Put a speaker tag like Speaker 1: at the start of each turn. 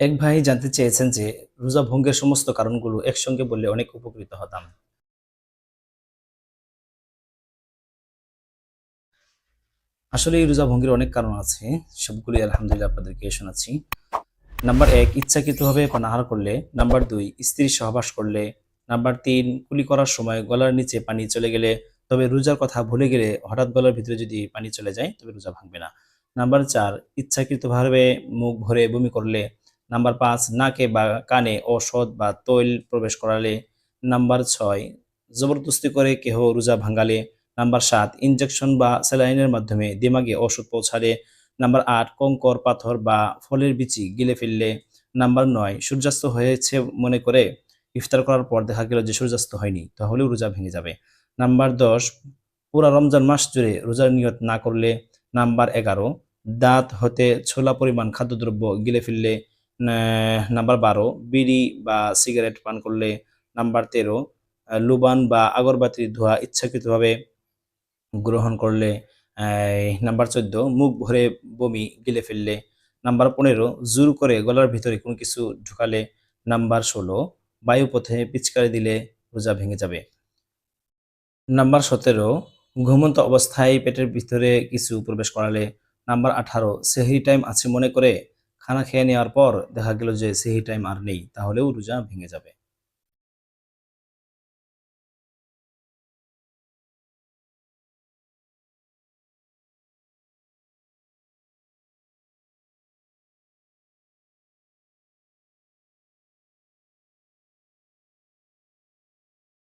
Speaker 1: এক ভাই জানতে চেয়েছেন যে, রোজা ভঙ্গের সমস্ত কারণগুলো একসঙ্গে বললে অনেক উপকৃত হতাম। আসলে এই রোজা ভঙ্গের অনেক কারণ আছে সবগুলি আলহামদুলিল্লাহ আপনাদেরকে শোনাচ্ছি। নাম্বার এক, ইচ্ছাকৃতভাবে পানাহার করলে। নাম্বার দুই, স্ত্রীর সহবাস করলে। নাম্বার তিন, কুলি করার সময় গলার নিচে পানি চলে গেলে, তবে রোজার কথা ভুলে গেলে হঠাৎ গলার ভিতরে যদি পানি চলে যায়, তবে রোজা ভাঙবে না। নাম্বার চার, ইচ্ছাকৃতভাবে মুখ ভরে বমি করলে। নাম্বার পাঁচ, নাকে বা কানে ঔষধ বা তৈল প্রবেশ করালে। নাম্বার ছয়, জবরদস্তি করে কেহ রোজা ভাঙালে। নাম্বার সাত ইনজেকশন বা স্যালাইনের মাধ্যমে দিমাগে ওষুধ পৌঁছালে। নাম্বার আট, কঙ্কর, পাথর বা ফলের বিচি গিলে ফেললে। নাম্বার নয়, সূর্যাস্ত হয়েছে মনে করে ইফতার করার পর দেখা গেল যে সূর্যাস্ত হয়নি, তাহলেও রোজা ভেঙে যাবে। নাম্বার দশ, পুরা রমজান মাস জুড়ে রোজার নিয়ত না করলে। নাম্বার এগারো, দাঁত হতে ছোলা পরিমাণ খাদ্যদ্রব্য গিলে ফেললে। নাম্বার বারো, বিড়ি বা সিগারেট পান করলে নাম্বার তেরো লুবান বা আগরবাতির ধোঁয়া ইচ্ছাকৃতভাবে গ্রহণ করলে নাম্বার চোদ্দ, মুখ ভরে বমি গিলে ফেললে। নাম্বার পনেরো, জোর করে গলার ভিতরে কোনো কিছু ঢুকালে নাম্বার ষোলো, বায়ুপথে পিচকারি দিলে রোজা ভেঙে যাবে। নাম্বার সতেরো, ঘুমন্ত অবস্থায় পেটের ভিতরে কিছু প্রবেশ করালে। নাম্বার আঠারো, সেহরি টাইম আছে মনে করে খানা খেয়ে নেওয়ার পর দেখা গেল যে সেই টাইম আর নেই, তাহলেও রোজা ভেঙে যাবে।